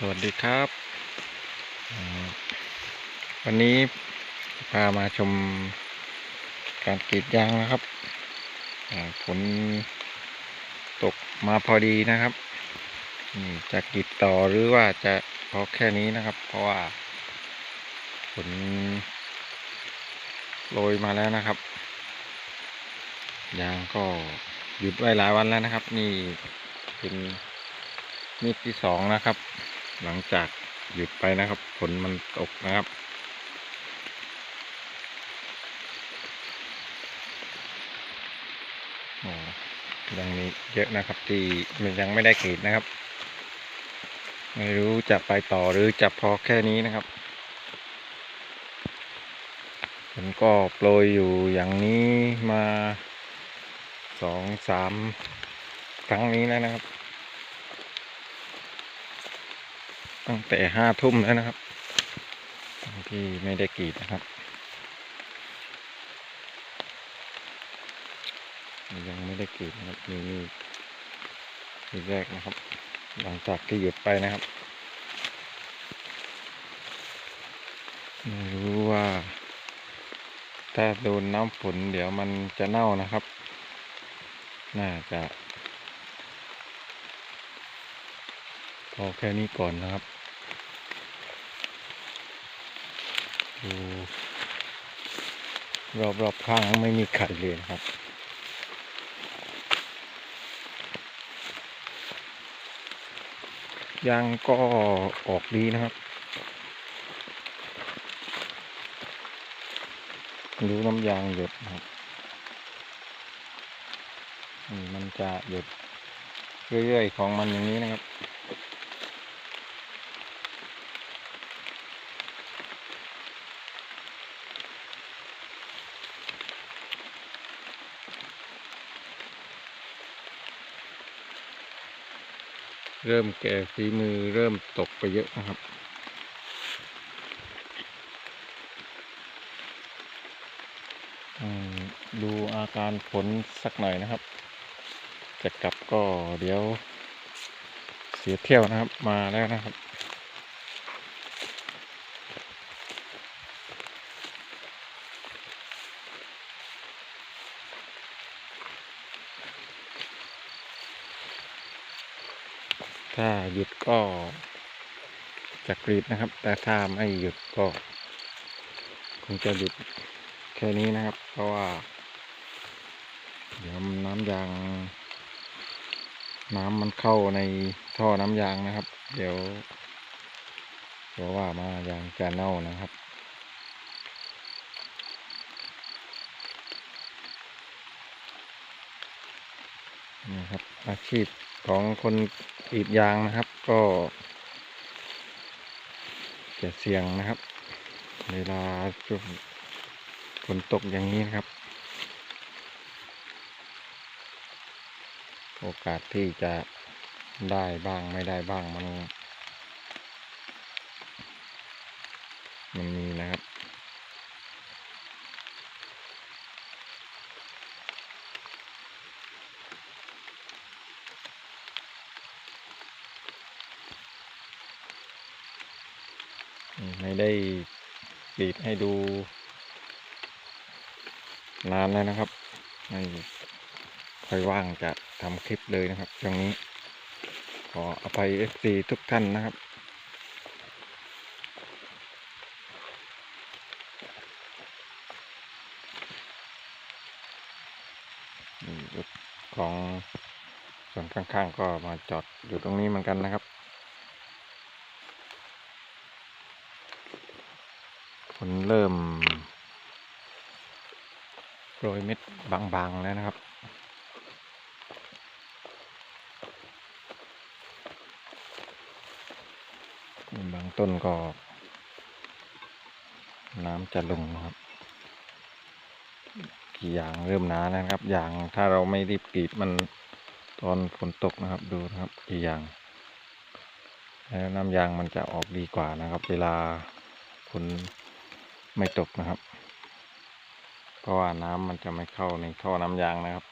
สวัสดีครับ วันนี้พามาชมการกรีดยางนะครับฝนตกมาพอดีนะครับนี่จะกรีดต่อหรือว่าจะพอแค่นี้นะครับ เพราะว่าฝนโรยมาแล้วนะครับ ยางก็หยุดไว้หลายวันแล้วนะครับ นี่เป็นมีดที่สองนะครับ หลังจากหยุดไปนะครับฝนมันตกนะครับอยังมีเยอะนะครับ ที่มันยังไม่ได้กรีดนะครับ ไม่รู้จะไปต่อหรือจะพอแค่นี้นะครับฝนก็โปรยอยู่อย่างนี้มาสองสามครั้งนี้แล้วนะครับ ตั้งแต่ห้าทุ่มแล้วนะครับที่ไม่ได้กรีดนะครับ ยังไม่ได้กรีดนะครับนี่นี่นี่แรกนะครับ หลังจากที่หยุดไปนะครับไม่รู้ว่า ถ้าโดนน้ำฝนเดี๋ยวมันจะเน่านะครับ น่าจะพอแค่นี้ก่อนนะครับ ดูรอบๆข้างไม่มีไข่เลยครับ ยางก็ออกดีนะครับ ดูน้ำยางหยดนะครับนี่มันจะหยดเรื่อยๆของมันอย่างนี้นะครับ เริ่มแก่ฝีมือเริ่มตกไปเยอะนะครับอืมดูอาการผลสักหน่อยนะครับ จะกลับก็เดี๋ยวเสียเที่ยวนะครับมาแล้วนะครับ ถ้าหยุดก็จะกรีดนะครับ แต่ถ้าไม่หยุดก็คงจะหยุดแค่นี้นะครับ เพราะว่า เดี๋ยวน้ำยาง น้ำมันเข้าในท่อน้ำยางนะครับ เดี๋ยวเพราะว่ามายางจะเน่านะครับนี่ครับอาชีพของคน กรีดยางนะครับก็จะเสี่ยงนะครับ เวลาช่วงฝนตกอย่างนี้นะครับ โอกาสที่จะได้บ้างไม่ได้บ้างมันมันมีนะครับ ได้ปิดให้ดู นานแล้วนะครับ ไม่ค่อยว่างจะทำคลิปเลยนะครับช่วงนี้ ขออภัยเอฟซีทุกท่านนะครับรถของส่วนข้างๆก็มาจอดอยู่ตรงนี้เหมือนกันนะครับ ฝนเริ่มโรยเม็ดบางๆแล้วนะครับ บางต้นก็ น้ำจะลงนะครับกี่อย่างเริ่มหนาแล้วนะครับ อย่างถ้าเราไม่รีบกรีดมันตอนฝนตกนะครับดูนะครับกี่อย่าง แล้วน้ำยางมันจะออกดีกว่านะครับ เวลาฝน ไม่ตกนะครับ เพราะว่าน้ำมันจะไม่เข้าในท่อน้ำยางนะครับ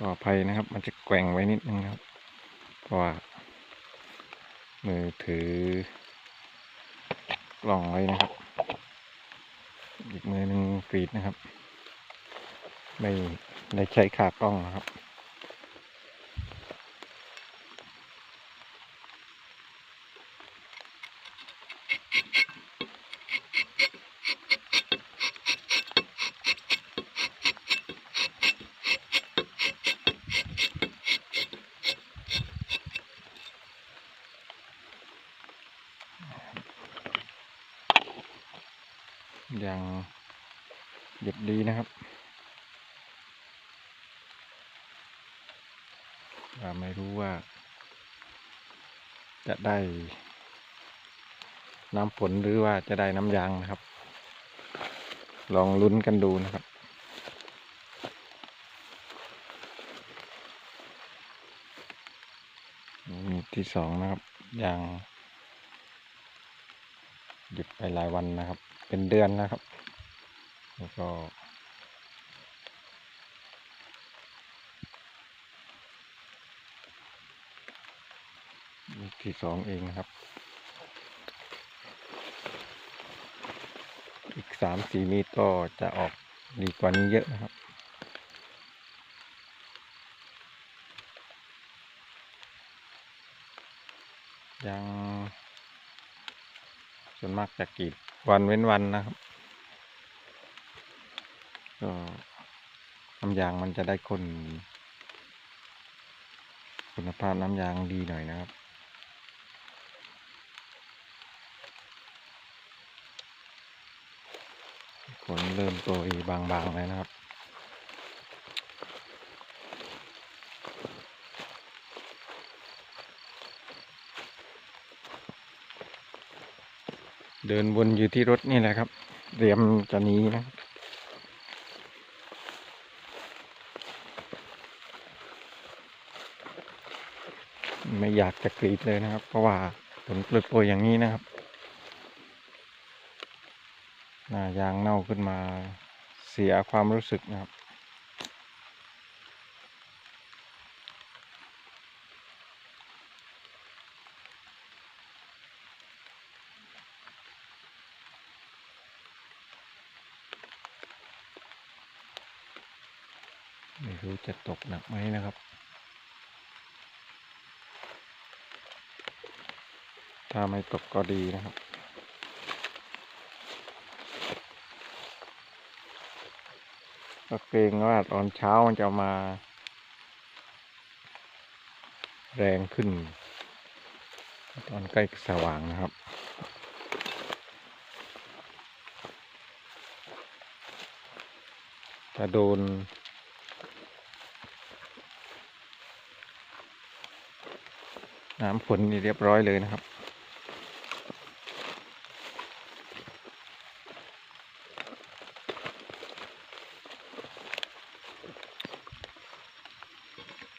ก่อภัยนะครับ มันจะแกว่งไว้นิดนึงครับ เพราะว่า มือถือกล่องไว้นะครับ อีกมือหนึ่งกรีดนะครับ ไม่ได้ใช้ขากล้องนะครับ ยังหยุดดีนะครับว่าไม่รู้ว่า จะได้น้ำฝนหรือว่าจะได้น้ำยางนะครับ ลองลุ้นกันดูนะครับนี่ที่สองนะครับยาง หยุดไปหลายวันนะครับ เป็นเดือนนะครับ แล้วก็ ที่สองเองนะครับ อีกสามสี่มตรก็จะออกดีกว่านี้เยอะนะครับยัง ส่วนมากจะกรีดวันเว้นวันนะครับ ก็น้ำยางมันจะได้คน คุณภาพน้ำยางดีหน่อยนะครับขนเริ่มโปรยบางๆแล้วนะครับ เดินวนอยู่ที่รถนี่แหละครับเตรียมจะหนีนะไม่อยากจะกรีดเลยนะครับ เพราะว่าฝนโปรยๆอย่างนี้นะครับ หน้ายางเน่าขึ้นมาเสียความรู้สึกนะครับ ไม่รู้จะตกหนักไหมนะครับ ถ้าไม่ตกก็ดีนะครับ ก็เกรงว่าตอนเช้ามันจะมา แรงขึ้น ตอนใกล้สว่างนะครับถ้าโดน น้ำฝนนี่เรียบร้อยเลยนะครับ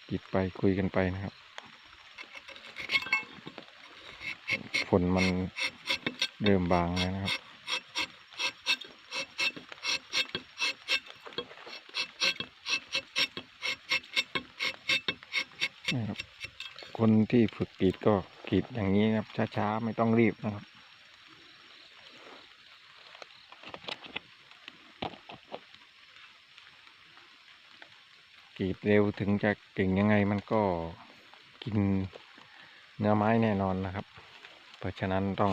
กิดไปคุยกันไปนะครับ ฝนมันเริ่มบางแล้วนะครับนะครับ คนที่ฝึกกรีดก็กรีดอย่างนี้นะครับ ช้าๆ ไม่ต้องรีบนะครับ กรีดเร็วถึงจะเก่งยังไงมันก็กินเนื้อไม้แน่นอนนะครับ เพราะฉะนั้นต้อง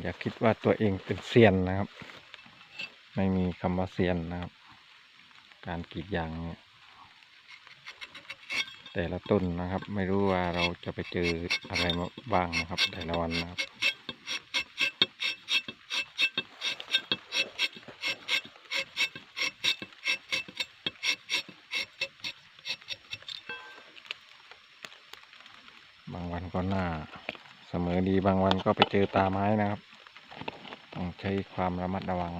อย่าคิดว่าตัวเองเป็นเซียนนะครับ ไม่มีคำว่าเซียนนะครับ การกรีดยางเนี่ย แต่ละต้นนะครับ ไม่รู้ว่าเราจะไปเจออะไรมาบ้างนะครับ แต่ละวันนะครับบางวันก็หน้าเสมอดีบางวันก็ไปเจอตาไม้นะครับ ต้องใช้ความระมัดระวัง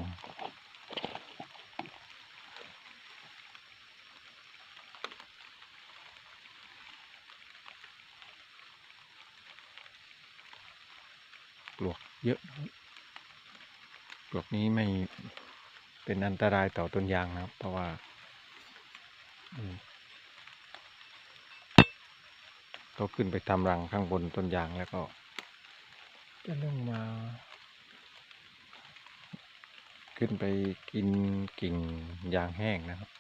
ป ลวกเยอะปลวกนี้ไม่เป็นอันตรายต่อต้นยางนะครับ เพราะว่าอืมก็ขึ้นไปทำรังข้างบนต้นยางแล้วก็ จะลงมา ขึ้นไปกินกิ่งยางแห้งนะครับ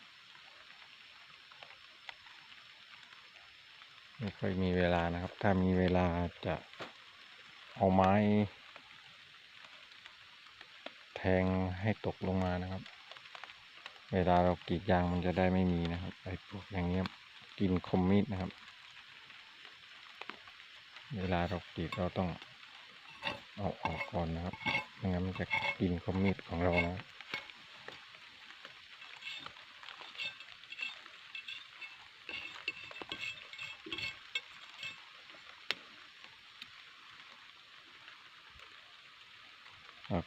ไม่ค่อยมีเวลานะครับ ถ้ามีเวลาจะ เอาไม้ แทงให้ตกลงมานะครับ เวลาเรากรีดยางมันจะได้ไม่มีนะครับไอ้พวกอย่างเงี้ยกินคมมีดนะครับ เวลาเรากรีดเราต้องเอาออกก่อนนะครับไม่งั้นมันจะกินคมมีดของเรานะ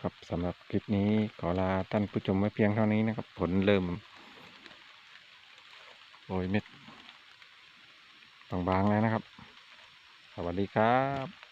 ครับสำหรับคลิปนี้ขอลาท่านผู้ชมไว้เพียงเท่านี้นะครับ ผลเริ่มโรยเม็ดบางๆแล้วนะครับ สวัสดีครับ